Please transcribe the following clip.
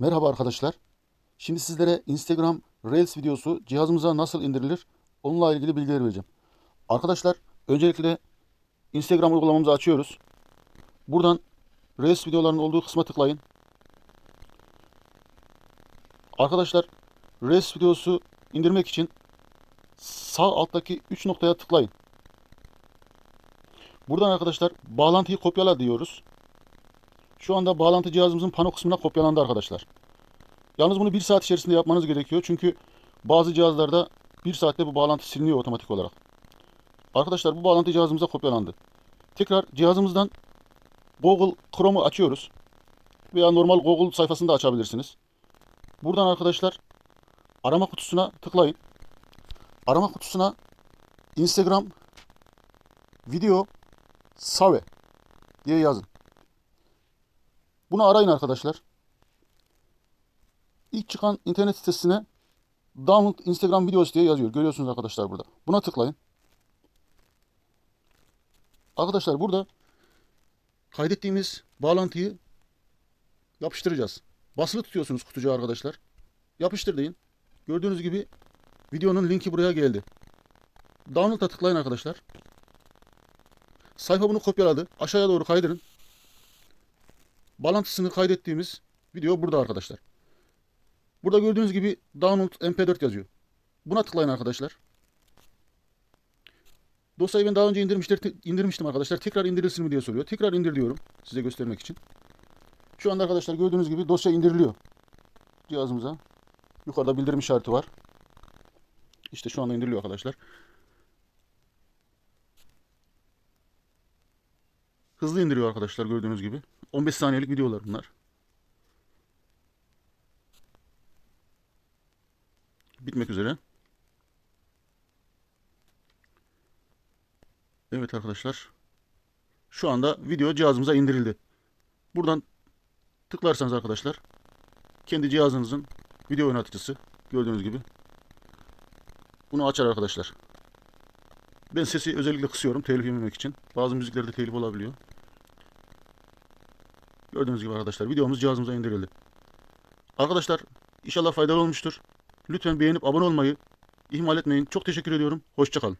Merhaba arkadaşlar. Şimdi sizlere Instagram Reels videosu cihazımıza nasıl indirilir onunla ilgili bilgiler vereceğim. Arkadaşlar öncelikle Instagram uygulamamızı açıyoruz. Buradan Reels videolarının olduğu kısma tıklayın. Arkadaşlar Reels videosu indirmek için sağ alttaki 3 noktaya tıklayın. Buradan arkadaşlar bağlantıyı kopyala diyoruz. Şu anda bağlantı cihazımızın pano kısmına kopyalandı arkadaşlar. Yalnız bunu bir saat içerisinde yapmanız gerekiyor. Çünkü bazı cihazlarda bir saatte bu bağlantı siliniyor otomatik olarak. Arkadaşlar bu bağlantı cihazımıza kopyalandı. Tekrar cihazımızdan Google Chrome'u açıyoruz. Veya normal Google sayfasını da açabilirsiniz. Buradan arkadaşlar arama kutusuna tıklayın. Arama kutusuna Instagram video save diye yazın. Bunu arayın arkadaşlar. İlk çıkan internet sitesine download Instagram videosu diye yazıyor. Görüyorsunuz arkadaşlar burada. Buna tıklayın. Arkadaşlar burada kaydettiğimiz bağlantıyı yapıştıracağız. Basılı tutuyorsunuz kutucuğu arkadaşlar. Yapıştır deyin. Gördüğünüz gibi videonun linki buraya geldi. Download'a tıklayın arkadaşlar. Sayfa bunu kopyaladı. Aşağıya doğru kaydırın. Bağlantısını kaydettiğimiz video burada arkadaşlar. Burada gördüğünüz gibi download mp4 yazıyor. Buna tıklayın arkadaşlar. Dosyayı ben daha önce indirmiştim arkadaşlar. Tekrar indirilsin mi diye soruyor. Tekrar indir diyorum size göstermek için. Şu anda arkadaşlar gördüğünüz gibi dosya indiriliyor. Cihazımıza. Yukarıda bildirim işareti var. İşte şu anda indiriliyor arkadaşlar. Hızlı indiriyor arkadaşlar gördüğünüz gibi. 15 saniyelik videolar bunlar. Bitmek üzere. Evet arkadaşlar. Şu anda video cihazımıza indirildi. Buradan tıklarsanız arkadaşlar kendi cihazınızın video yöneticisi gördüğünüz gibi bunu açar arkadaşlar. Ben sesi özellikle kısıyorum telif yememek için. Bazı müziklerde telif olabiliyor. Gördüğünüz gibi arkadaşlar videomuz cihazımıza indirildi. Arkadaşlar inşallah faydalı olmuştur. Lütfen beğenip abone olmayı ihmal etmeyin. Çok teşekkür ediyorum. Hoşçakalın.